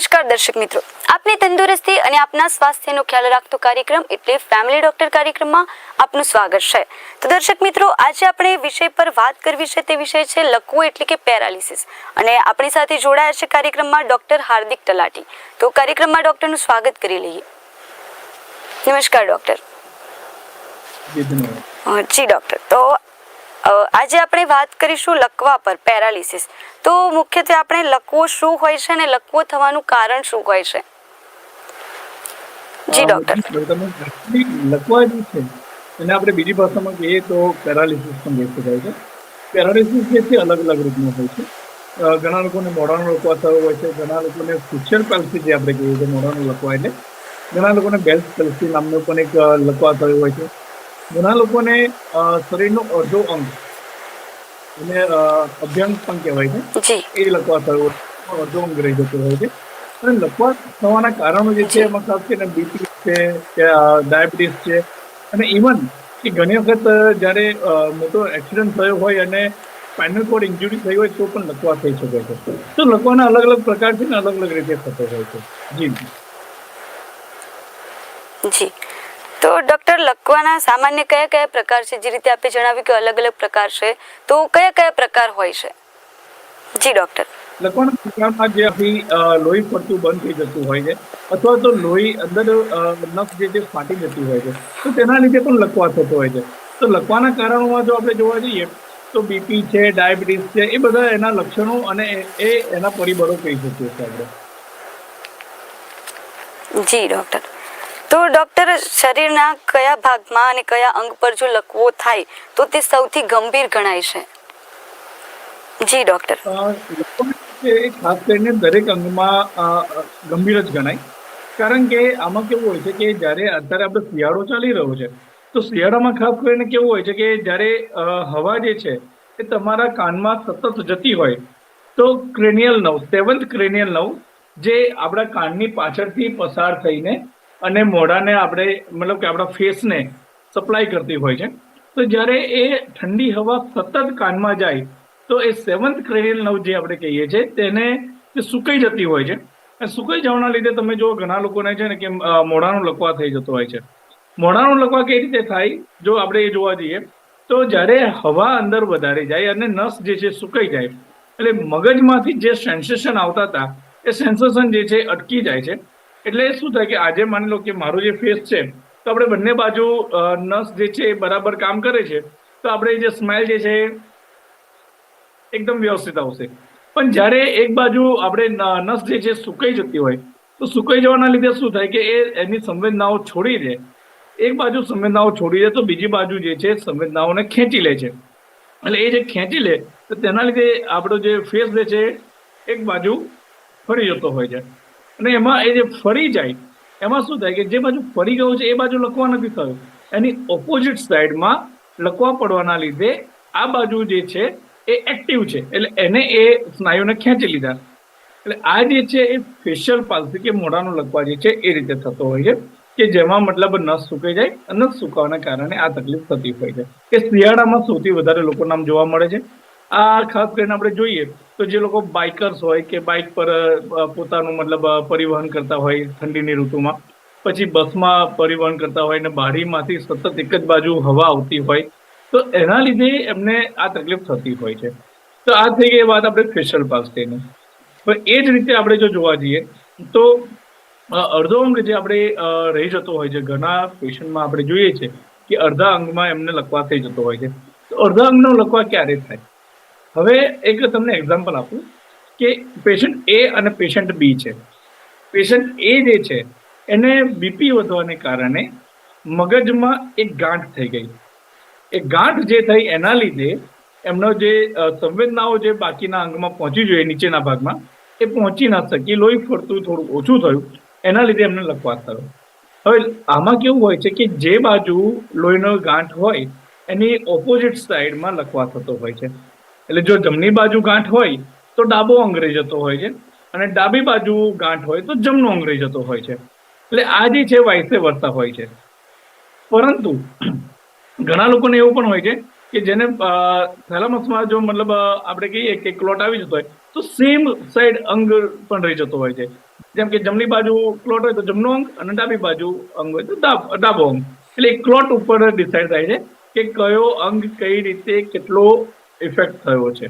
નમસ્કાર દર્શક મિત્રો. આપની તંદુરસ્તી અને આપના સ્વાસ્થ્યનો ખ્યાલ રાખતો કાર્યક્રમ એટલે ફેમિલી ડોક્ટર કાર્યક્રમમાં આપનું સ્વાગત છે. તો દર્શક મિત્રો આજે આપણે વિષય પર વાત કરવી છે તે વિષય છે લકવું એટલે કે પેરાલિસિસ. અને આપણી સાથે જોડાયા છે કાર્યક્રમમાં ડોક્ટર હાર્દિક તલાટી. તો કાર્યક્રમમાં ડોક્ટરનું સ્વાગત કરી લઈએ. નમસ્કાર ડોક્ટર જી ડોક્ટર તો આજે આપણે વાત કરીશું લકવા પર પેરાલિસિસ. તો મુખ્યત્વે આપણે લકવો શું હોય છે અને લકવો થવાનું કારણ શું હોય છે? જી ડોક્ટર. લકવા જે છે એને આપણે બીજી ભાષામાં કહીએ તો પેરાલિસિસ પણ કહી શકાય છે. પેરાલિસિસ જે છે અલગ અલગ રૂપમાં હોય છે. ઘણા લોકોને મોઢાનો લકવા થયો હોય છે ઘણા લોકોને ફ્યુચર પેલ્સી જે આપણે કહીએ છીએ મોઢાનો લકવા એટલે ઘણા લોકોને બેલ્સ પેલ્સી નામનો પણ એક લકવા થયો હોય છે. ઘણા લોકોને શરીરનો અડધો અંગ એને અ, અભ્યંગ પણ કહેવાય છે. એ લખવા થયો અડધો અંગ રહી જતો હોય છે. અને લખવા થવાના કારણો જે છે એમાં ખાસ કરીને બીપી છે કે ડાયાબિટીસ છે અને ઇવન કે ઘણી વખત જ્યારે મોટો એક્સિડન્ટ થયો હોય અને સ્પાઇનલ કોડ ઇન્જુરી થઈ હોય તો પણ લકવા થઈ શકે છે. તો લકવાના અલગ અલગ પ્રકાર છે ને અલગ અલગ રીતે થતો હોય છે. જી. જી. તો ડોક્ટર લકવાના સામાન્ય કયા કયા પ્રકાર છે? જે રીતે આપે જણાવ્યું કે અલગ અલગ પ્રકાર છે તો કયા કયા પ્રકાર હોય છે? જી ડોક્ટર. લકવાના પ્રકારમાં જે આપણી લોહી ફરતું બંધ થઈ જતું હોય છે અથવા તો લોહી અંદર નખ જે છે ફાટી જતી હોય છે તો તેના લીધે પણ લકવા થતો હોય છે. તો લકવાના કારણોમાં જો આપણે જોવા જઈએ તો બીપી છે ડાયાબિટીસ છે એ બધા એના લક્ષણો અને એ- એ એના પરિબળો કહી શકીએ છીએ આપણે. જી ડોક્ટર. તો ડોક્ટર શરીરના કયા ભાગમાં અને કયા અંગ પર જો લકવો થાય, તો તે સૌથી ગંભીર ગણાય છે. જી, ડોક્ટર. ખાસ કરીને દરેક અંગમાં ગંભીર જ ગણાય. કારણ કે આમાં કેવું હોય છે કે જ્યારે અત્યારે આપણે શિયાળો ચાલી રહ્યો છે, તો શિયાળામાં ખાસ કરીને કેવું હોય છે કે જ્યારે હવા જે છે, એ તમારા કાનમાં સતત જતી હોય, તો ક્રેનિયલ નવ, સેવન્થ ક્રેનિયલ નવ જે આપણા કાનની પાછળથી પસાર થઈને અને મોઢાને આપણે, મતલબ કે આપણા ફેસને સપ્લાય કરતી હોય છે. તો જ્યારે એ ઠંડી હવા સતત કાનમાં જાય, તો એ સેવન્થ ક્રેનિયલ નવ જે આપણે કહીએ છીએ, તેને તે સુકાઈ જતી હોય છે. અને સુકાઈ જવાના લીધે તમે જો ઘણા લોકોને છે ને કે મોઢાનું લકવા થઈ જતો હોય છે. મોઢાનો લકવા કઈ રીતે થાય, જો આપણે એ જોવા જઈએ, તો જ્યારે હવા અંદર વધારે જાય અને નસ જે છે સુકાઈ જાય, એટલે મગજમાંથી જે સેન્સેશન આવતા હતા, એ સેન્સેશન જે છે અટકી જાય છે. એટલે શું થાય કે આજે માની લો કે મારો જે ફેસ છે, તો આપણે બંને બાજુ નસ જે છે એ બરાબર કામ કરે છે, તો આપણે જે સ્માઇલ જે છે એકદમ વ્યવસ્થિત આવશે. પણ જ્યારે એક બાજુ આપણે નસ જે છે સુકાઈ જતી હોય, તો સુકાઈ જવાના લીધે શું થાય કે એ, એની સંવેદનાઓ છોડી દે. એક બાજુ સંવેદનાઓ છોડી દે, તો બીજી બાજુ જે છે સંવેદનાઓને ખેંચી લે છે. એટલે એ જે ખેંચી લે, તો તેના લીધે આપણો જે ફેસ જે છે એક બાજુ ફરી જતો હોય છે. અને એમાં એ જે ફરી જાય, એમાં શું થાય કે જે બાજુ ફરી ગયું છે, એ બાજુ લખવા નથી થયું. એની ઓપોઝિટ સાઈડમાં લખવા પડવાના લીધે આ બાજુ જે છે, એ એક્ટિવ છે. એટલે એને એ સ્નાયુને ખેંચી લીધા. એટલે આ જે છે, એ ફેશિયલ પાલસી કે મોઢાનો લખવા જે છે, એ રીતે થતો હોય છે, કે જેમાં મતલબ નસ સુકાઈ જાય અને નસ સુકાવાના કારણે આ તકલીફ થતી હોય છે. કે શિયાળામાં સૌથી વધારે લોકોના જોવા મળે છે. આ ખાસ કરીને આપણે જોઈએ તો જે લોકો બાઇકર્સ હોય કે બાઇક પર પોતાનું મતલબ પરિવહન કરતા હોય ઠંડીની ઋતુમાં, પછી બસમાં પરિવહન કરતા હોય ને બારીમાંથી સતત એક જ બાજુ હવા આવતી હોય, તો એના લીધે એમને આ તકલીફ થતી હોય છે. તો આ થઈ ગઈ વાત આપણે ફેશિયલ પાલ્સીની પણ એ જ રીતે આપણે જો જોવા જઈએ તો અડધો અંગ જે આપણે રહી જતો હોય છે, ઘણા પેશન્ટમાં આપણે જોઈએ છે કે અડધા અંગમાં એમને લકવા થઈ જતો હોય છે. તો અડધા અંગનો લકવા ક્યારે થાય? હવે એક તમને એક્ઝામ્પલ આપું કે પેશન્ટ એ અને પેશન્ટ બી છે. પેશન્ટ એ જે છે, એને બીપી વધવાને કારણે મગજમાં એક ગાંઠ થઈ ગઈ. એ ગાંઠ જે થઈ એના લીધે એમનો જે સંવેદનાઓ જે બાકીના અંગમાં પહોંચી જોઈએ નીચેના ભાગમાં, એ પહોંચી ના શકી. લોહી ફરતું થોડું ઓછું થયું, એના લીધે એમને લકવા થયો. હવે આમાં કેવું હોય છે કે જે બાજુ લોહીનો ગાંઠ હોય, એની ઓપોઝિટ સાઈડમાં લખવા થતો હોય છે. એટલે જો જમણી બાજુ ગાંઠ હોય તો ડાબો અંગ્રેજ જતો હોય છે અને ડાબી બાજુ ગાંઠ હોય તો જમણો અંગ્રેજ જતો હોય છે. એટલે આ જે છે વાઇસે વર્તા હોય છે. પરંતુ ઘણા લોકોને એવું પણ હોય છે કે જેને થેલામસમાં જો મતલબ આપણે કહીએ કે ક્લોટ આવી જતો હોય તો સેમ સાઈડ અંગ પણ રહી જતો હોય છે. જેમ કે જમણી બાજુ ક્લોટ હોય તો જમણો અંગ અને ડાબી બાજુ અંગ હોય તો ડાબ- અંગ. એટલે ક્લોટ ઉપર ડિસાઈડ થાય છે કે કયો અંગ કઈ રીતે કેટલો ઇફેક્ટ થયો છે.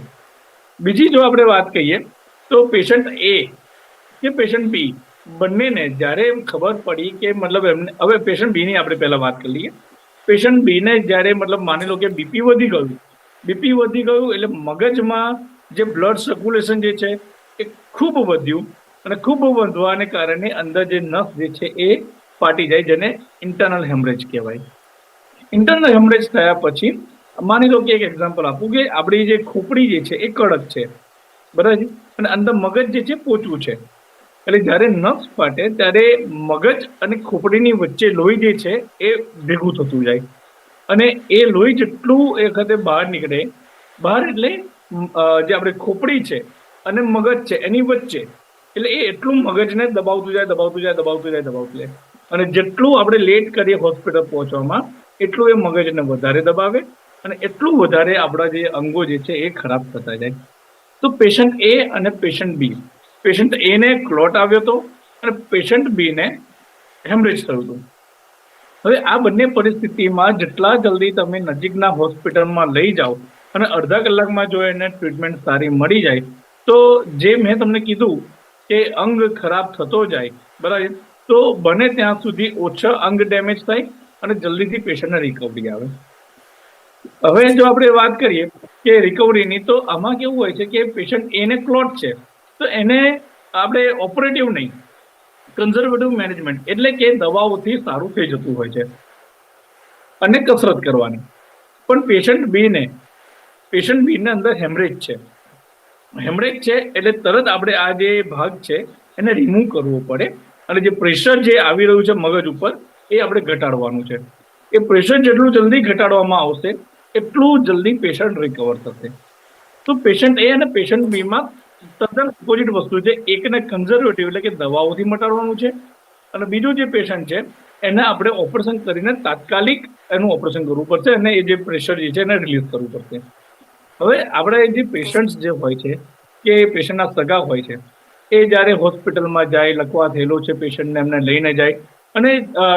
બીજી જો આપણે વાત કહીએ તો પેશન્ટ એ કે પેશન્ટ બી બંનેને જ્યારે એમ ખબર પડી કે મતલબ એમને, હવે પેશન્ટ બીની આપણે પહેલાં વાત કરી લઈએ. પેશન્ટ બીને જ્યારે મતલબ માની લો કે બીપી વધી ગયું બીપી વધી ગયું એટલે મગજમાં જે બ્લડ સર્ક્યુલેશન જે છે એ ખૂબ વધ્યું અને ખૂબ વધવાને કારણે અંદર જે નસ જે છે એ ફાટી જાય, જેને ઇન્ટરનલ હેમરેજ કહેવાય. ઇન્ટરનલ હેમરેજ થયા પછી માની લો કે એક એક્ઝામ્પલ આપું કે આપણી જે ખોપડી જે છે એ કડક છે. બરાબર અને અંદર મગજ જે છે પોચું છે. એટલે જ્યારે નસ ફાટે ત્યારે મગજ અને ખોપડીની વચ્ચે લોહી જે છે એ ભેગું થતું જાય. અને એ લોહી જેટલું એ વખતે બહાર નીકળે, બહાર એટલે જે આપણે ખોપડી છે અને મગજ છે એની વચ્ચે, એટલે એ એટલું મગજને દબાવતું જાય દબાવતું જાય દબાવતું જાય દબાવતું જાય. અને જેટલું આપણે લેટ કરીએ હોસ્પિટલ પહોંચવામાં, એટલું એ મગજને વધારે દબાવે અને એટલું વધારે આપણા જે અંગો જે છે એ ખરાબ થતા જાય. તો પેશન્ટ એ અને પેશન્ટ બી પેશન્ટ એને ક્લોટ આવ્યો હતો અને પેશન્ટ બી ને હેમરેજ થયું હતું. હવે આ બંને પરિસ્થિતિમાં જેટલા જલ્દી તમે નજીકના હોસ્પિટલમાં લઈ જાઓ અને અડધા કલાકમાં જો એને ટ્રીટમેન્ટ સારી મળી જાય, તો જે મેં તમને કીધું કે અંગ ખરાબ થતો જાય, બરાબર? તો બને ત્યાં સુધી ઓછા અંગ ડેમેજ થાય અને જલ્દીથી પેશન્ટને રિકવરી આવે. હવે જો આપણે વાત કરીએ કે રિકવરીની તો આમાં કેવું હોય છે કે પેશન્ટ એને ક્લોટ છે. તો એને આપણે ઓપરેટિવ નહીં કન્ઝર્વેટિવ મેનેજમેન્ટ એટલે કે દવાઓથી સારું થઈ જતું હોય છે અને કસરત કરવાની. પણ પેશન્ટ બીને પેશન્ટ બીને અંદર હેમરેજ છે. હેમરેજ છે એટલે તરત આપણે આ જે ભાગ છે એને રિમૂવ કરવો પડે અને જે પ્રેશર જે આવી રહ્યું છે મગજ ઉપર, એ આપણે ઘટાડવાનું છે. એ પ્રેશર જેટલું જલ્દી ઘટાડવામાં આવશે એટલું જલ્દી પેશન્ટ રિકવર થશે. તો પેશન્ટ એ અને પેશન્ટ બીમાં તદ્દન ઓપોઝિટ વસ્તુ છે. એકને કન્ઝર્વેટિવ એટલે કે દવાઓથી મટાડવાનું છે અને બીજું જે પેશન્ટ છે, એને આપણે ઓપરેશન કરીને તાત્કાલિક એનું ઓપરેશન કરવું પડશે અને એ જે પ્રેશર જે છે એને રિલીઝ કરવું પડશે. હવે આપણે જે પેશન્ટ્સ જે હોય છે, કે પેશન્ટના સગા હોય છે, એ જ્યારે હોસ્પિટલમાં જાય, લખવા થયેલો છે પેશન્ટને એમને લઈને જાય અને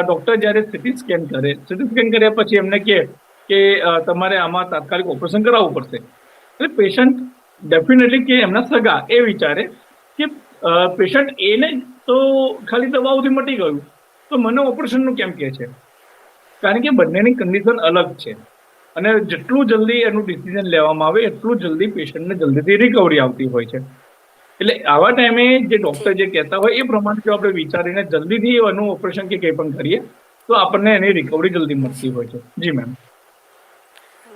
ડૉક્ટર જ્યારે સિટી સ્કેન કરે સિટી સ્કેન કર્યા પછી એમને કહે કે તમારે આમાં તાત્કાલિક ઓપરેશન કરાવવું પડશે. એટલે પેશન્ટ ડેફિનેટલી કે એમના સગા એ વિચારે કે પેશન્ટ એને તો ખાલી દવાઓથી મટી ગયું. તો મને ઓપરેશનનું કેમ કહે છે? કારણ કે બંનેની કન્ડિશન અલગ છે. અને જેટલું જલ્દી એનું ડિસિઝન લેવામાં આવે, એટલું જલ્દી પેશન્ટને જલ્દીથી રિકવરી આવતી હોય છે. એટલે આવા ટાઈમે જે ડૉક્ટર જે કહેતા હોય, એ પ્રમાણે જો આપણે વિચારીને જલ્દીથી એનું ઓપરેશન કે કંઈ પણ કરીએ, તો આપણને એની રિકવરી જલ્દી મળતી હોય છે. જી, મેમ.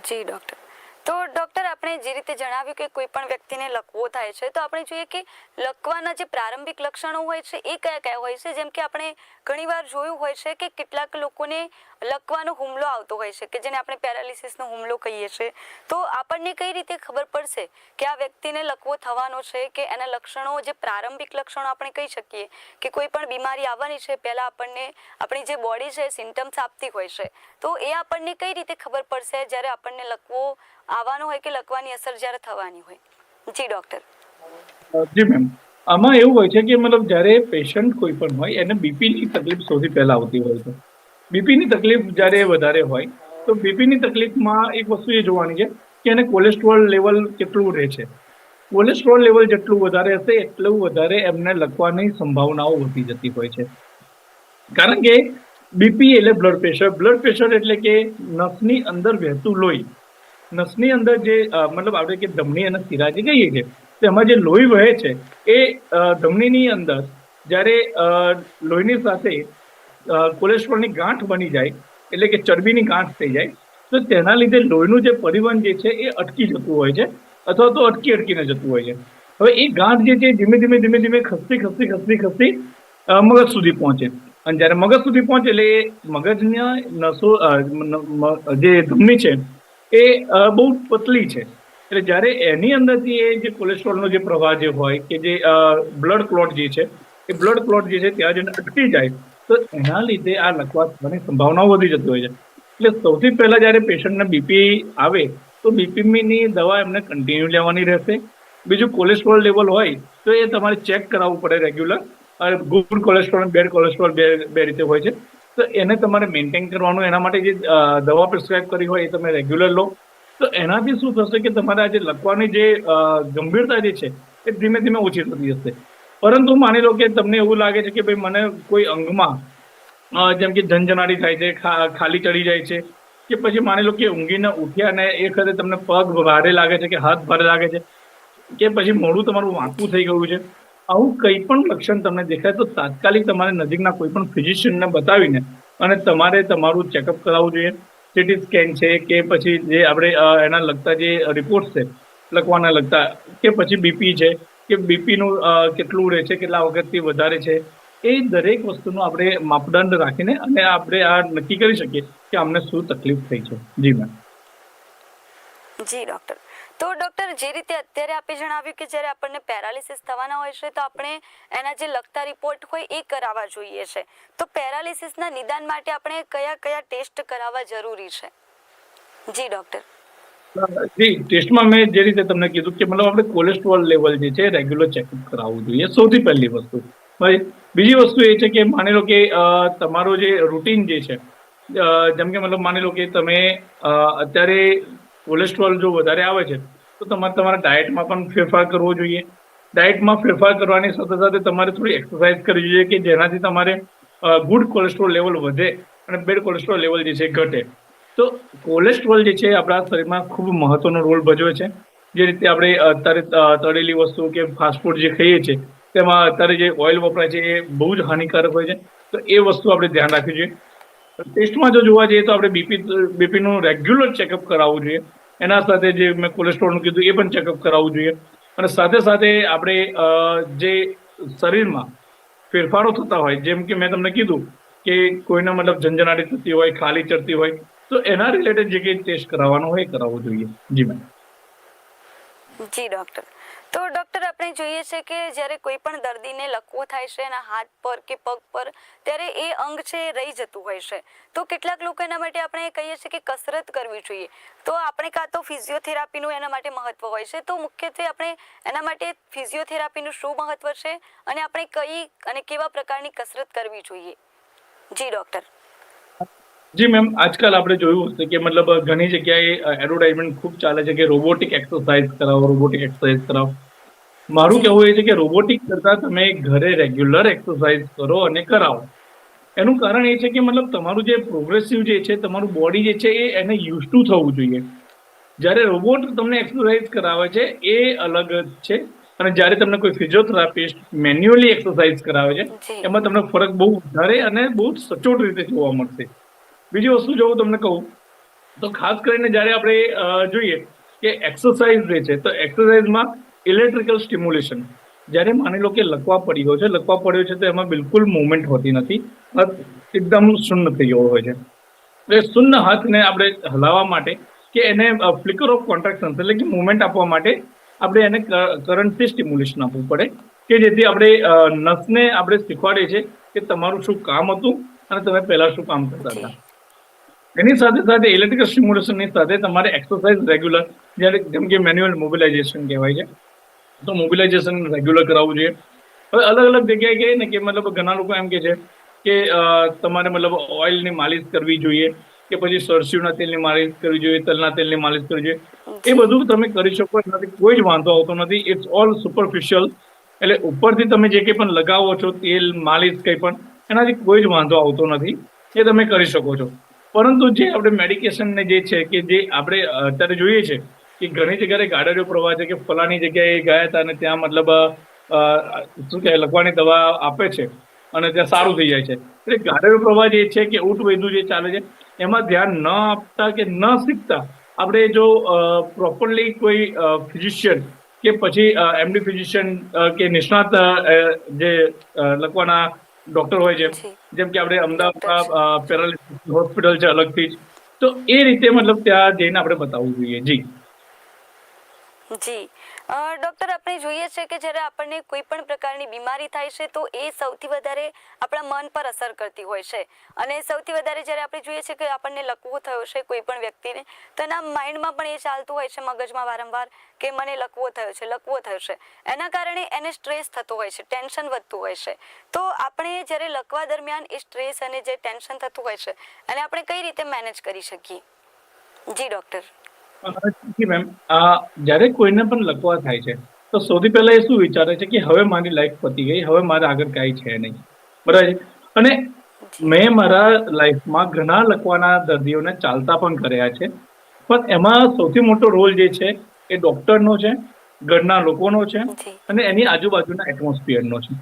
જી ડૉક્ટર તો ડૉક્ટર, આપણે જે રીતે જણાવ્યું કે કોઈ પણ વ્યક્તિને લકવો થાય છે, તો આપણે જોઈએ કે લકવાના જે પ્રારંભિક લક્ષણો હોય છે, એ કયા કયા હોય છે? જેમ કે આપણે ઘણીવાર જોયું હોય છે કે કેટલાક લોકોને લકવાનો હુમલો આવતો હોય છે, કે જેને આપણે પેરાલિસિસનો હુમલો કહીએ છીએ. તો આપણને કઈ રીતે ખબર પડશે કે આ વ્યક્તિને લકવો થવાનો છે, કે એના લક્ષણો, જે પ્રારંભિક લક્ષણો આપણે કહી શકીએ કે કોઈ પણ બીમારી આવવાની છે, પહેલાં આપણને આપણી જે બોડી છે સિમ્ટમ્સ આપતી હોય છે. તો એ આપણને કઈ રીતે ખબર પડશે? જ્યારે આપણને લકવો આવવાનો હોય કે લખવાની અસર જ્યારે થવાની હોય? જી ડોક્ટર જી મેમ આમાં એવું હોય છે કે મતલબ જ્યારે પેશન્ટ કોઈ પણ હોય, એને બીપીની તકલીફ સૌથી પહેલા આવતી હોય છે. બીપીની તકલીફ જ્યારે વધારે હોય, તો બીપીની તકલીફમાં એક વસ્તુ એ જોવાની છે કે એને કોલેસ્ટ્રોલ લેવલ કેટલું રહે છે. કોલેસ્ટ્રોલ લેવલ જેટલું વધારે હશે, એટલું વધારે એમને લખવાની સંભાવનાઓ વધી જતી હોય છે. કારણ કે બીપી એટલે બ્લડ પ્રેશર બ્લડ પ્રેશર એટલે કે નસની અંદર વહેતું લોહી. નસની અંદર જે મતલબ આપણે કે ધમની અને શિરા જે કહીએ છીએ તેમાં જે લોહી વહે છે, એ ધમનીની અંદર જ્યારે લોહીની સાથે કોલેસ્ટ્રોલની ગાંઠ બની જાય, એટલે કે ચરબીની ગાંઠ થઈ જાય, તો તેના લીધે લોહીનું જે પરિવહન જે છે એ અટકી જતું હોય છે, અથવા તો અટકી અટકીને જતું હોય છે. હવે એ ગાંઠ જે છે ધીમે ધીમે ધીમે ધીમે ખસતી ખસતી ખસતી ખસતી મગજ સુધી પહોંચે. અને જ્યારે મગજ સુધી પહોંચે, એટલે એ મગજના નસો જે ધમની છે એ બહુ પતલી છે. એટલે જ્યારે એની અંદરથી એ જે કોલેસ્ટ્રોલનો જે પ્રવાહ જે હોય કે જે બ્લડ ક્લોટ જે છે, એ બ્લડ ક્લોટ જે છે ત્યાં જઈને અટકી જાય. તો એના લીધે આ લકવા થવાની સંભાવનાઓ વધી જતી હોય છે. એટલે સૌથી પહેલાં જ્યારે પેશન્ટને બીપી આવે, તો બીપીની દવા એમને કન્ટિન્યુ લેવાની રહેશે. બીજું કોલેસ્ટ્રોલ લેવલ હોય, તો એ તમારે ચેક કરાવવું પડે regular good cholesterol bad cholesterol બે બે રીતે હોય છે. તો એને તમારે મેન્ટેન કરવાનું, એના માટે જે દવા પ્રિસ્ક્રાઇબ કરી હોય એ તમે રેગ્યુલર લો. તો એનાથી શું થશે કે તમારા જે લખવાની જે ગંભીરતા જે છે, એ ધીમે ધીમે ઓછી થતી જશે. પરંતુ માની લો કે તમને એવું લાગે છે કે ભાઈ મને કોઈ અંગમાં જેમ કે ઝંઝનાટી થાય છે ખાલી ચડી જાય છે, કે પછી માની લો કે ઊંઘીને ઉઠ્યા ને એ વખતે તમને પગ ભારે લાગે છે કે હાથ ભારે લાગે છે, કે પછી મોડું તમારું વાંકું થઈ ગયું છે આવું કંઈ પણ લક્ષણ તમને દેખાય તો તાત્કાલિક તમારે નજીકના કોઈ પણ ફિઝિશિયનને બતાવીને અને તમારે તમારું ચેકઅપ કરાવવું જોઈએ. સિટી સ્કેન છે કે પછી જે આપણે એના લગતા જે રિપોર્ટ છે, લખવાના લગતા, કે પછી બીપી છે, કે બીપીનું કેટલું રહે છે, કેટલા વખતથી વધારે છે, એ દરેક વસ્તુનો આપણે માપદંડ રાખીને અને આપણે આ નક્કી કરી શકીએ કે અમને શું તકલીફ થઈ છે. જી મેમ જી ડૉક્ટર તો ડૉક્ટર, જે રીતે અત્યારે આપે જણાવ્યું કે જ્યારે આપણને પેરાલિસિસ થવાના હોય છે, તો આપણે એના જે લગતા રિપોર્ટ હોય એ કરાવવા જોઈએ છે. તો પેરાલિસિસના નિદાન માટે આપણે કયા કયા ટેસ્ટ કરાવવા જરૂરી છે? જી, ડૉક્ટર. જી, ટેસ્ટમાં મેં જે રીતે તમને કીધું કે મતલબ આપણે કોલેસ્ટ્રોલ લેવલ જે છે, રેગ્યુલર ચેકઅપ કરાવવું જોઈએ. સૌથી પહેલી વસ્તુ. બીજી વસ્તુ એ છે કે માની લો કે તમારો જે રૂટીન જે છે જેમ કે મતલબ માની લો કે તમે અત્યારે કોલેસ્ટ્રોલ જો વધારે આવે છે, તો તમારે તમારા ડાયટમાં પણ ફેરફાર કરવો જોઈએ. ડાયટમાં ફેરફાર કરવાની સાથે સાથે તમારે થોડી એક્સરસાઇઝ કરવી જોઈએ કે જેનાથી તમારે ગુડ કોલેસ્ટ્રોલ લેવલ વધે અને બેડ કોલેસ્ટ્રોલ લેવલ જે છે ઘટે. તો કોલેસ્ટ્રોલ જે છે આપણા શરીરમાં ખૂબ મહત્વનો રોલ ભજવે છે. જે રીતે આપણે અત્યારે તળેલી વસ્તુ કે ફાસ્ટફૂડ જે ખાઈએ છીએ, તેમાં અત્યારે જે ઓઇલ વપરાય છે એ બહુ જ હાનિકારક હોય છે. તો એ વસ્તુ આપણે ધ્યાન રાખવી જોઈએ. ટેસ્ટમાં જો જોવા જઈએ તો આપણે બીપી, બીપીનું રેગ્યુલર ચેકઅપ કરાવવું જોઈએ. એના સાથે જે મેં કોલેસ્ટ્રોલનું કીધું એ પણ ચેકઅપ કરાવવું જોઈએ. અને સાથે સાથે આપણે જે શરીરમાં ફેરફારો થતા હોય, જેમ કે મેં તમને કીધું કે કોઈને મતલબ ઝંઝનાટી થતી હોય, ખાલી ચડતી હોય, તો એના રિલેટેડ જે કંઈ ટેસ્ટ કરાવવાનો હોય એ કરાવવો જોઈએ. જી, મેમ. જી, ડૉક્ટર. તો ડૉક્ટર આપણે જોઈએ છે કે જ્યારે કોઈ પણ દર્દીને લકવો થાય છે એના હાથ પર કે પગ પર, ત્યારે એ અંગ છે એ રહી જતું હોય છે. તો કેટલાક લોકો એના માટે આપણે કહીએ છીએ કે કસરત કરવી જોઈએ. તો આપણે કાં તો ફિઝિયોથેરાપીનું એના માટે મહત્વ હોય છે. તો મુખ્યત્વે આપણે એના માટે ફિઝિયોથેરાપીનું શું મહત્વ છે? અને આપણે કઈ અને કેવા પ્રકારની કસરત કરવી જોઈએ? જી ડૉક્ટર જી મેમ આજકાલ આપણે જોયું હશે કે મતલબ ઘણી જગ્યાએ એડવર્ટાઇઝમેન્ટ ખૂબ ચાલે છે કે રોબોટિક એક્સરસાઇઝ કરાવો રોબોટિક એક્સરસાઇઝ કરાવો. મારું કહેવું એ છે કે રોબોટિક કરતા તમે ઘરે રેગ્યુલર એક્સરસાઇઝ કરો અને કરાવો. એનું કારણ એ છે કે મતલબ તમારું જે પ્રોગ્રેસિવ જે છે તમારું બોડી જે છે એ એને યુઝ ટુ થવું જોઈએ. જ્યારે રોબોટ તમને એક્સરસાઇઝ કરાવે છે એ અલગ જ છે. અને જ્યારે તમને કોઈ ફિઝિયોથેરાપિસ્ટ મેન્યુઅલી એક્સરસાઇઝ કરાવે છે એમાં તમને ફરક બહુ વધારે અને બહુ સચોટ રીતે જોવા મળશે. બીજી વસ્તુ જો હું તમને કહું, તો ખાસ કરીને જ્યારે આપણે જોઈએ કે એક્સરસાઇઝ જે છે, તો એક્સરસાઇઝમાં ઇલેક્ટ્રિકલ સ્ટિમ્યુલેશન જ્યારે માની લો કે લકવા પડ્યો છે લકવા પડ્યો છે, તો એમાં બિલકુલ મુવમેન્ટ હોતી નથી એકદમ શૂન્ય થઈ ગયો હોય છે. એટલે શૂન્ય હાથને આપણે હલાવવા માટે કે એને ફ્લિકર ઓફ કોન્ટ્રાક્શન એટલે કે મુવમેન્ટ આપવા માટે આપણે એને કરંટથી સ્ટિમ્યુલેશન આપવું પડે, કે જેથી આપણે નસને આપણે શીખવાડીએ છીએ કે તમારું શું કામ હતું અને તમે પહેલાં શું કામ કરતા હતા. એની સાથે સાથે ઇલેક્ટ્રિકલ સ્ટિમ્યુલેશનની સાથે તમારે એક્સરસાઇઝ રેગ્યુલર જ્યારે જેમ કે મેન્યુઅલ મોબિલાઇઝેશન કહેવાય છે તો મોબિલાઇઝેશન રેગ્યુલર કરાવવું જોઈએ. હવે અલગ અલગ જગ્યાએ કહે ને કે મતલબ ઘણા લોકો એમ કે છે કે તમારે મતલબ ઓઇલની માલિશ કરવી જોઈએ કે પછી સરસ્યુના તેલની માલિશ કરવી જોઈએ તલના તેલની માલિશ કરવી જોઈએ. એ બધું તમે કરી શકો એનાથી કોઈ જ વાંધો આવતો નથી. ઇટ્સ ઓલ સુપરફિશિયલ એટલે ઉપરથી તમે જે કંઈ પણ લગાવો છો તેલ માલિશ કંઈ પણ એનાથી કોઈ જ વાંધો આવતો નથી. એ તમે કરી શકો છો. પરંતુ જે આપણે મેડિકેશન ને જે છે કે જે આપણે અત્યારે જોઈએ છે કે ઘણી જગ્યાએ ગાડરીઓ પ્રવાહ છે કે ફલાની જગ્યાએ ગયા હતા અને ત્યાં મતલબ શું કહેવાય, લખવાની દવા આપે છે અને ત્યાં સારું થઈ જાય છે. એટલે ગાડરીઓ પ્રવાહ જે છે કે ઊંટ વૈદુ જે ચાલે છે, એમાં ધ્યાન ન આપતા કે ન શીખતા આપણે જો પ્રોપરલી કોઈ ફિઝિશિયન કે પછી એમડી ફિઝિશિયન કે નિષ્ણાત જે લખવાના ડોક્ટર હોય છે જેમ કે આપણે. અમદાવાદમાં પેરાલિસિસ હોસ્પિટલ છે અલગથી જ. તો એ રીતે મતલબ ત્યાં જઈને આપણે બતાવવું જોઈએ. જી. જી. ડૉક્ટર, આપણે જોઈએ છે કે જ્યારે આપણને કોઈ પણ પ્રકારની બીમારી થાય છે, તો એ સૌથી વધારે આપણા મન પર અસર કરતી હોય છે. અને સૌથી વધારે જ્યારે આપણે જોઈએ છે કે આપણને લકવું થયો છે કોઈ પણ વ્યક્તિને, તો એના માઇન્ડમાં પણ એ ચાલતું હોય છે મગજમાં વારંવાર કે મને લકવો થયો છે, લકવો થયો છે. એના કારણે એને સ્ટ્રેસ થતો હોય છે, ટેન્શન વધતું હોય છે. તો આપણે જ્યારે લકવા દરમિયાન એ સ્ટ્રેસ અને જે ટેન્શન થતું હોય છે, એને આપણે કઈ રીતે મેનેજ કરી શકીએ? જી, ડૉક્ટર. જી મેમ. આ જ્યારે કોઈને પણ લકવા થાય છે તો સૌથી પહેલા એ શું વિચારે છે કે હવે મારી લાઈફ પતી ગઈ હવે મારે આગળ કાંઈ છે નહીં. બરાબર અને મેં મારા લાઈફમાં ઘણા લકવાના દર્દીઓને ચાલતા પણ કર્યા છે. પણ એમાં સૌથી મોટો રોલ જે છે એ ડોક્ટરનો છે ઘરના લોકોનો છે અને એની આજુબાજુના એટમોસ્ફિયરનો છે.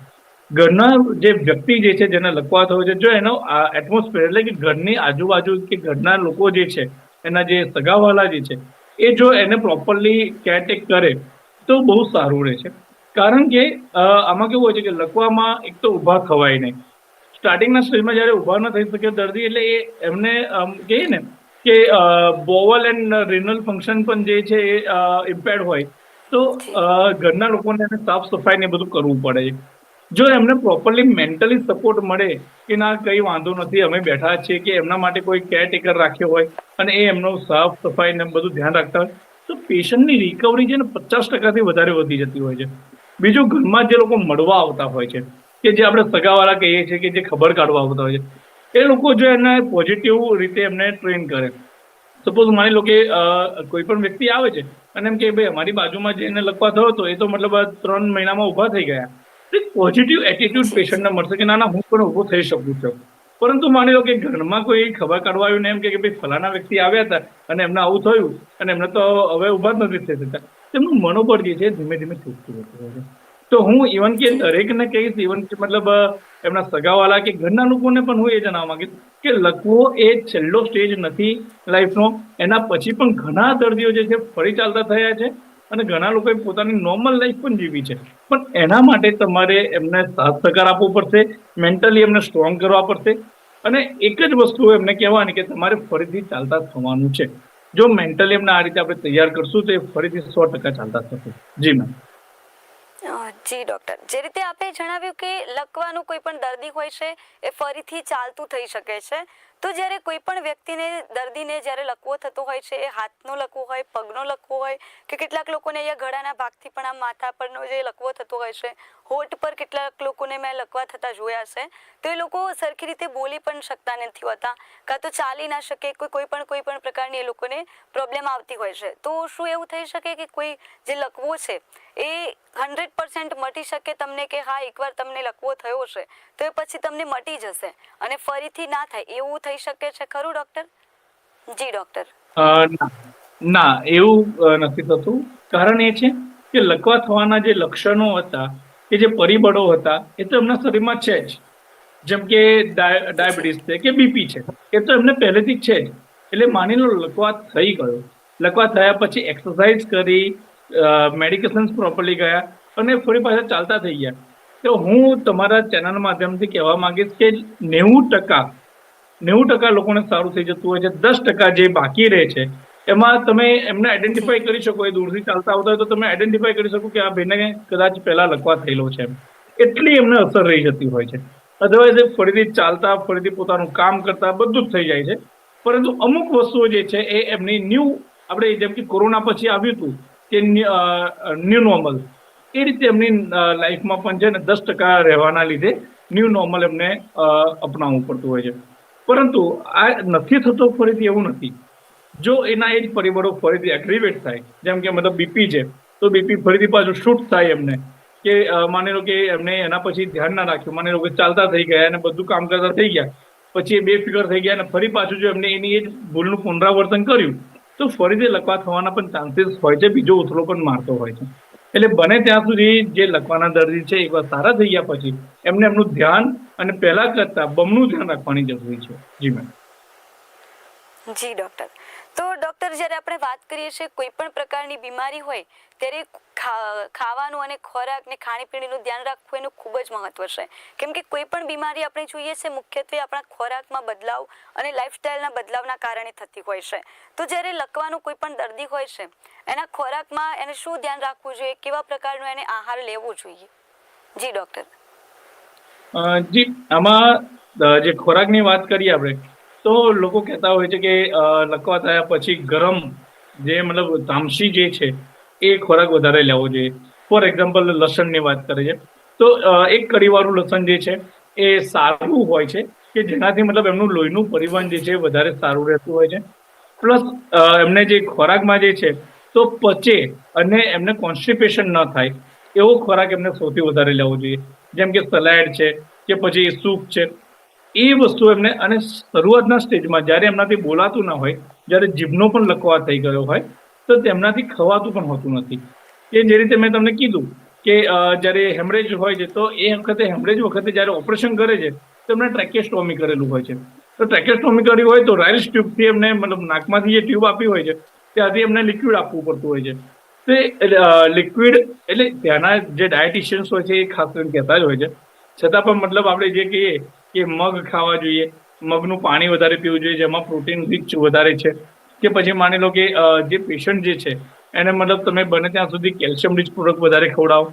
ઘરના જે વ્યક્તિ જે છે જેને લકવા થયો છે જો એનો એટમોસ્ફિયર એટલે કે ઘરની આજુબાજુ કે ઘરના લોકો જે છે એના જે સગાવાલા જે છે, એ જો એને પ્રોપરલી કેરટેક કરે, તો બહુ સારું રહે છે. કારણ કે આમાં કેવું હોય છે કે લકવામાં એક તો ઊભા ખવાય નહીં. સ્ટાર્ટિંગના સ્ટેજમાં જ્યારે ઊભા ન થઈ શકે દર્દી, એટલે એ એમને કહીએ ને કે બોવલ એન્ડ રિનલ ફંક્શન પણ જે છે એ ઇમ્પેર્ડ હોય. તો ઘરના લોકોને એને સાફ સફાઈ ને બધું કરવું પડે. છે જો એમને પ્રોપરલી મેન્ટલી સપોર્ટ મળે કે ના, કંઈ વાંધો નથી, અમે બેઠા છીએ કે એમના માટે કોઈ કેરટેકર રાખ્યો હોય અને એ એમનો સાફ સફાઈ ને બધું ધ્યાન રાખતા હોય, તો પેશન્ટની રિકવરી છે ને પચાસ ટકાથી વધારે વધી જતી હોય છે. બીજું ઘરમાં જે લોકો મળવા આવતા હોય છે, કે જે આપણે સગાવાળા કહીએ છીએ કે જે ખબર કાઢવા આવતા હોય છે, એ લોકો જો એને પોઝિટિવ રીતે એમને ટ્રેન કરે. સપોઝ માની લો કે કોઈ પણ વ્યક્તિ આવે છે અને એમ કે ભાઈ, અમારી બાજુમાં જે એને લખવા થયો હતો, એ તો મતલબ ત્રણ મહિનામાં ઊભા થઈ ગયા. પોઝિટિવ એટીટ્યુડ પેશન્ટને મળશે કે ના ના, હું પણ ઊભો થઈ શકું છું. પરંતુ માની લો કે ઘરમાં કોઈ ખબર કાઢવા આવ્યું ને એમ કે ભાઈ ફલાણા વ્યક્તિ આવ્યા હતા અને એમને આવું થયું અને એમને તો હવે ઊભા જ નથી થઈ શકતા. તેમનું મનોબળ જે છે ધીમે ધીમે તૂટતું જતું હોય તો હું ઇવન કે દરેકને કહીશ ઇવન કે મતલબ એમના સગાવાલા કે ઘરના લોકોને પણ હું એ જણાવવા માંગીશ કે લખવો એ છેલ્લો સ્ટેજ નથી લાઈફનો એના પછી પણ ઘણા દર્દીઓ જે છે ફરી ચાલતા થયા છે અને ઘણા લોકોએ પોતાની નોર્મલ લાઈફ પણ જીવી છે. પણ એના માટે તમારે એમને સાથ સહકાર આપવો પડશે મેન્ટલી એમને સ્ટ્રોંગ કરવા પડશે. અને એક જ વસ્તુ એમને કહેવાની કે તમારે ફરીથી ચાલતા થવાનું છે. જો મેન્ટલી એમને આ રીતે આપણે તૈયાર કરશું, તો એ ફરીથી સો ટકા ચાલતા થશે. જી મેમ જી ડોક્ટર જે રીતે આપે જણાવ્યું કે લકવાનું કોઈ પણ દર્દી હોય છે, એ ફરીથી ચાલતું થઈ શકે છે. તો જ્યારે કોઈ પણ વ્યક્તિને દર્દીને જ્યારે લકવો થતો હોય છે, એ હાથનો લકવો હોય, પગનો લકવો હોય કે કેટલાક લોકોને અહીંયા ગળાના ભાગથી પણ આ માથા પરનો જે લકવો થતો હોય છે, હોઠ પર કેટલાક લોકોને મેં લકવા થતા જોયા છે, તો એ લોકો સરખી રીતે બોલી પણ શકતા નથી હોતા. કાં તો ચાલી ના શકે કોઈ કોઈ પણ કોઈ પણ પ્રકારની એ લોકોને પ્રોબ્લેમ આવતી હોય છે. તો શું એવું થઈ શકે કે કોઈ જે લકવો છે, એ હંડ્રેડ પર્સન્ટ મટી શકે તમને કે હા, એકવાર તમને લકવો થયો છે તો એ પછી તમને મટી જશે અને ફરીથી ના થાય. એવું થઈ શકે છે ખરું ડોક્ટર જી ડોક્ટર ના. એવું નથી થતું. કારણ એ છે કે લકવા થવાના જે લક્ષણો હતા, કે જે પરિબળો હતા, એ તો એમના શરીરમાં છે જ. જેમ કે ડાયાબિટીસ છે, કે બીપી છે, એ તો એમને પહેલેથી જ છે જ. એટલે માની લો લકવા થઈ ગયો. લકવા થયા પછી એક્સરસાઇઝ કરી મેડિકેશન્સ પ્રોપરલી ગયા અને ફરી પાછા ચાલતા થઈ ગયા. તો હું તમારા ચેનલ માધ્યમથી કહેવા માંગીશ કે નેવું ટકા નેવું ટકા લોકોને સારું થઈ જતું હોય છે, દસ ટકા જે બાકી રહે છે, એમાં તમે એમને આઈડેન્ટિફાઈ કરી શકો, એ દૂરથી ચાલતા આવતા હોય તો તમે આઈડેન્ટિફાઈ કરી શકો કે આ ભાઈને કદાચ પહેલા લખવા થયેલો છે એટલી એમને અસર રહી જતી હોય છે. અધરવાઇઝ ફરીથી ચાલતા, ફરીથી પોતાનું કામ કરતા બધું જ થઈ જાય છે. પરંતુ અમુક વસ્તુઓ જે છે એ એમની ન્યૂ આપણે જેમ કે કોરોના પછી આવ્યું હતું, કે ન્યૂ નોર્મલ એ રીતે એમની લાઈફમાં પણ છે ને દસ ટકા રહેવાના લીધે ન્યૂ નોર્મલ એમને અપનાવવું પડતું હોય છે. પરંતુ આ નથી થતો ફરીથી એવું નથી. જો એના એ જ પરિબળો ફરીથી એક્ટિવેટ થાય, જેમ કે મતલબ બીપી છે, તો બીપી ફરીથી પાછું શૂટ થાય એમને. કે માની લો કે એમને એના પછી ધ્યાન ના રાખ્યું, માની લો કે ચાલતા થઈ ગયા અને બધું કામ કરતા થઈ ગયા, પછી એ બે ફિગર થઈ ગયા અને ફરી પાછું જો એમને એની એ જ ભૂલનું પુનરાવર્તન કર્યું, તો ફરીથી લકવા થવાના પણ ચાન્સીસ હોય છે, બીજો ઉથલો પણ મારતો હોય છે. એટલે બને ત્યાં સુધી જે લખવાના દર્દી છે એકવાર સારા થઈ ગયા પછી એમને એમનું ધ્યાન અને પહેલા કરતા બમણું ધ્યાન રાખવાની જરૂરી છે. જી, મેમ. જી, ડૉક્ટર. તો ડૉક્ટર, જ્યારે આપણે વાત કરીએ છીએ કોઈ પણ પ્રકારની બીમારી હોય, ત્યારે ખાવાનું અને ખોરાક ને ખાણીપીણીનું ધ્યાન રાખવું એનું ખૂબ જ મહત્વ છે. કેમ કે કોઈ પણ બીમારી આપણે જોઈએ છે, મુખ્યત્વે આપણા ખોરાકમાં બદલાવ અને લાઇફસ્ટાઇલના બદલાવના કારણે થતી હોય છે. તો જ્યારે લકવાનું કોઈ પણ દર્દી હોય છે, એના ખોરાકમાં એને શું ધ્યાન રાખવું જોઈએ, કેવા પ્રકારનો એને આહાર લેવો જોઈએ? જી, ડૉક્ટર. જી, આમાં જે ખોરાકની વાત કરીએ આપણે તો લોકો કહેતા હોય છે કે લકવા થયા પછી ગરમ જે મતલબ તામસી જે છે, એ ખોરાક વધારે લેવો જોઈએ. ફોર એક્ઝામ્પલ લસણની વાત કરીએ તો એક કડીવાળું લસણ જે છે, એ સારું હોય છે કે જેનાથી મતલબ એમનું લોહીનું પરિવહન જે છે વધારે સારું રહેતું હોય છે. પ્લસ એમને જે ખોરાકમાં જે છે, તો પચે અને એમને કોન્સ્ટિપેશન ન થાય. એવો ખોરાક એમને સૌથી વધારે લેવો જોઈએ. જેમ કે સલાડ છે કે પછી સૂપ છે. એ વસ્તુ એમને અને શરૂઆતના સ્ટેજમાં જ્યારે એમનાથી બોલાતું ના હોય, જ્યારે જીભનો પણ લકવા થઈ ગયો હોય, તો તેમનાથી ખવાતું પણ હોતું નથી. કે જે રીતે મેં તમને કીધું કે જ્યારે હેમરેજ હોય છે, તો એ વખતે, હેમરેજ વખતે જ્યારે ઓપરેશન કરે છે, તો એમને ટ્રેકેસ્ટોમી કરેલું હોય છે. તો ટ્રેકેસ્ટોમી કરી હોય તો રાઇલ્સ ટ્યુબથી એમને મતલબ નાકમાંથી જે ટ્યુબ આપી હોય છે, ત્યાંથી એમને લિક્વિડ આપવું પડતું હોય છે. તે લિક્વિડ, એટલે ત્યાંના જે ડાયટિશિયન્સ હોય છે, એ ખાસ કરીને કહેતા જ હોય છે. છતાં પણ મતલબ આપણે જે કહીએ કે મગ ખાવા જોઈએ, મગનું પાણી વધારે પીવું જોઈએ, જેમાં પ્રોટીન રીચ વધારે છે. કે પછી માની લો કે જે પેશન્ટ જે છે, એને મતલબ તમે બને ત્યાં સુધી કેલ્શિયમ રીચ પ્રોડક્ટ વધારે ખવડાવો.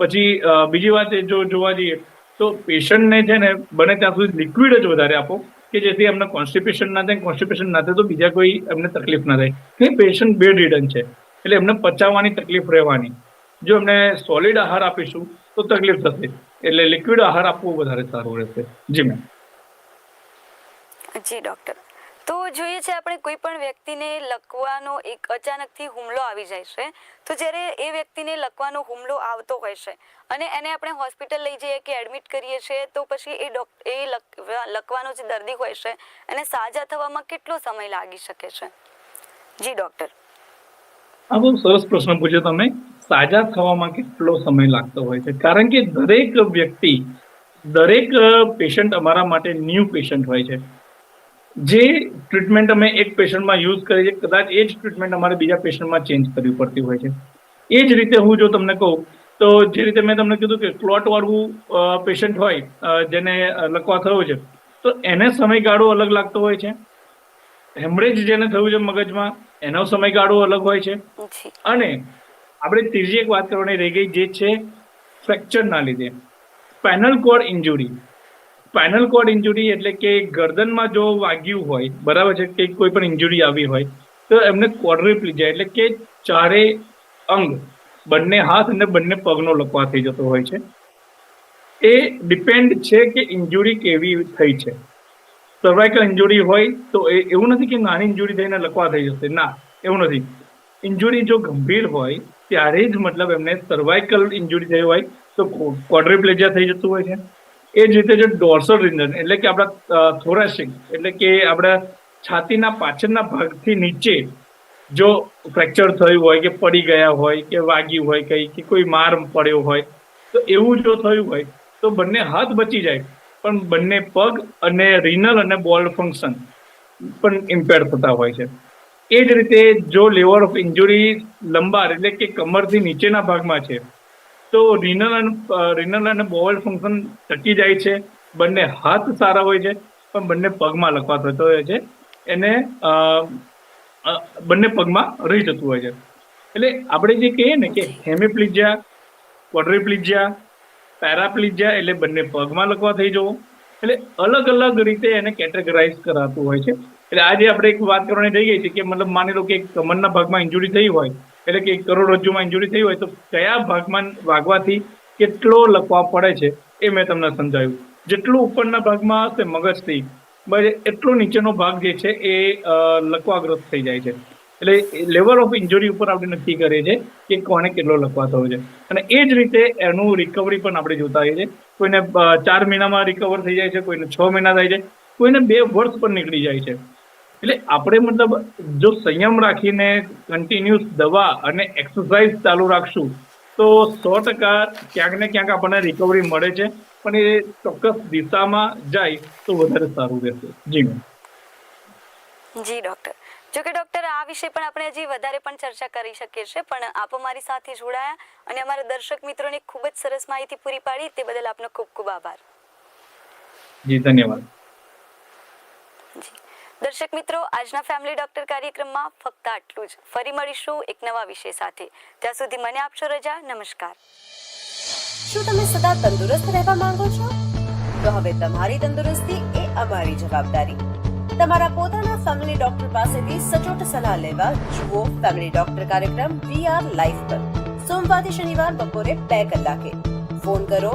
પછી બીજી વાત એ જો જોવા જઈએ, તો પેશન્ટને છે ને બને ત્યાં સુધી લિક્વિડ જ વધારે આપો, કે જેથી એમને કોન્સ્ટિપેશન ના થાય કોન્સ્ટિપેશન ના થાય તો બીજા કોઈ એમને તકલીફ ના થાય. કે પેશન્ટ બેડ રિડન છે, એટલે એમને પચાવવાની તકલીફ રહેવાની. જો એમને સોલિડ આહાર આપીશું તો તકલીફ થશે. એટલે લિક્વિડ આહાર આપવો વધારે સારું રહેશે. જી મેમ જી ડોક્ટર તો જોઈએ છે આપણે કોઈ પણ વ્યક્તિને લકવાનો એક અચાનકથી હુમલો આવી જાય છે તો જ્યારે એ વ્યક્તિને લકવાનો હુમલો આવતો હોય છે અને એને આપણે હોસ્પિટલ લઈ જઈએ કે એડમિટ કરીએ છીએ તો પછી એ ડોક એ લકવાનો જે દર્દી હોય છે એને સાજા થવામાં કેટલો સમય લાગી શકે છે? જી ડોક્ટર આ બહુ સરસ પ્રશ્ન પૂછ્યો તમે. સાજા થવામાં કેટલો સમય લાગતો હોય છે? કારણ કે દરેક વ્યક્તિ દરેક પેશન્ટ અમારા માટે ન્યૂ પેશન્ટ હોય છે. જે ટ્રીટમેન્ટ અમે એક પેશન્ટમાં યુઝ કરીએ છીએ કદાચ એ જ ટ્રીટમેન્ટ અમારે બીજા પેશન્ટમાં ચેન્જ કરવી પડતી હોય છે. એ જ રીતે હું જો તમને કહું તો જે રીતે મેં તમને કીધું કે ક્લોટવાળું પેશન્ટ હોય જેને લખવા લકવા થયો છે તો એને સમયગાળો અલગ લાગતો હોય છે. હેમરેજ જેને થયું છે મગજમાં એનો સમયગાળો અલગ હોય છે. અને આપણે ત્રીજી એક વાત કરવાની રહી ગઈ, જે છે ફ્રેક્ચરના લીધે. Spinal cord injury spinal cord injury એટલે કે ગરદનમાં જો વાગ્યું હોય, બરાબર છે, કે કોઈ પણ ઇન્જુરી આવી હોય, તો એમને ક્વોડ્રિપ્લિજિયા એટલે કે ચારે અંગ, બંને હાથ અને બંને પગનો લકવા થઈ જતો હોય છે. એ ડિપેન્ડ છે કે ઇન્જુરી કેવી થઈ છે. સર્વાઇકલ ઇન્જુરી હોય તો એ એવું નથી કે નાની ઇન્જુરી થઈને લકવા થઈ જશે. ના, એવું નથી. ઇન્જુરી જો ગંભીર હોય ત્યારે જ મતલબ એમને સર્વાઇકલ ઇન્જુરી થઈ હોય, તો ક્વોડ્રીપ્લેજિયા થઈ જતું હોય છે. એ જ રીતે જો ડોર્સલ રિંજન, એટલે કે આપણા થોરાસિક એટલે કે આપણા છાતીના પાછળના ભાગથી નીચે જો ફ્રેક્ચર થયું હોય કે પડી ગયા હોય કે વાગ્યું હોય કઈ, કે કોઈ માર પડ્યો હોય, તો એવું જો થયું હોય, તો બંને હાથ બચી જાય. પણ બંને પગ અને રિનલ અને બોલ ફંક્શન પણ ઇમ્પેર થતા હોય છે. એ જ રીતે જો લેવલ ઓફ ઇન્જુરી લંબાર એટલે કે કમરથી નીચેના ભાગમાં છે, તો રિનલ અને રિનલ અને બોવલ ફંક્શન ટકી જાય છે. બંને હાથ સારા હોય છે, પણ બંને પગમાં લખવા થતો હોય છે. એને બંને પગમાં રહી જતું હોય છે. એટલે આપણે જે કહીએ ને કે હેમિપ્લિજિયા, ક્વોડ્રીપ્લિજિયા, પેરાપ્લિજિયા એટલે બંને પગમાં લખવા થઈ જવું. એટલે અલગ અલગ રીતે એને કેટેગરાઇઝ કરાતું હોય છે. એટલે આજે આપણે એક વાત કરવાની થઈ ગઈ છે કે મતલબ માની લો કે કમરના ભાગમાં ઇન્જુરી થઈ હોય, એટલે કે કરોડરજ્જુમાં ઇન્જુરી થઈ હોય, તો કયા ભાગમાં વાગવાથી કેટલો લખવા પડે છે એ મેં તમને સમજાવ્યું. જેટલું ઉપરના ભાગમાં હશે મગજથી, બસ એટલો નીચેનો ભાગ જે છે એ લકવાગ્રસ્ત થઈ જાય છે. એટલે લેવલ ઓફ ઇન્જુરી ઉપર આપણે નક્કી કરીએ છીએ કે કોને કેટલો લખવા થયો છે. અને એ જ રીતે એનું રિકવરી પણ આપણે જોતા હોઈએ છીએ. કોઈને ચાર મહિનામાં રિકવર થઈ જાય છે, કોઈને છ મહિના થાય છે, કોઈને બે વર્ષ પણ નીકળી જાય છે. એટલે આપણે મતલબ જો સંયમ રાખીને કન્ટિન્યુઅસ દવા અને એક્સરસાઇઝ ચાલુ રાખશું તો સો ટકા ક્યાંક ને ક્યાંક આપણને રિકવરી મળે છે. પણ એ ચોક્કસ દિશામાં જાય તો વધારે સારું રહેશે. જી મેમ જી ડૉક્ટર જો કે ડોક્ટર આ વિશે પણ આપણે હજી વધારે પણ ચર્ચા કરી શકીએ છીએ પણ આપ અમારી સાથે જોડાયા અને અમારા દર્શક મિત્રોને ખૂબ જ સરસ માહિતી પૂરી પાડી તે બદલ આપનો ખૂબ ખૂબ આભાર. જી ધન્યવાદ. જી. દર્શક મિત્રો, આજના ફેમિલી ડોક્ટર કાર્યક્રમમાં ફક્ત આટલું જ. ફરી મળીશું એક નવા વિષય સાથે. ત્યાં સુધી મને આપશો રજા. નમસ્કાર. શું તમે સદા તંદુરસ્ત રહેવા માંગો છો? તો હવે તમારી તંદુરસ્તી એ અમારી જવાબદારી. તમારા પોતાના ફેમિલી ડોક્ટર પાસેથી સચોટ સલાહ લેવા જુઓ ફેમિલી ડોક્ટર કાર્યક્રમ વી આર લાઈફ પર. સોમવારથી શનિવાર બપોરે બે કલાકે. ફોન કરો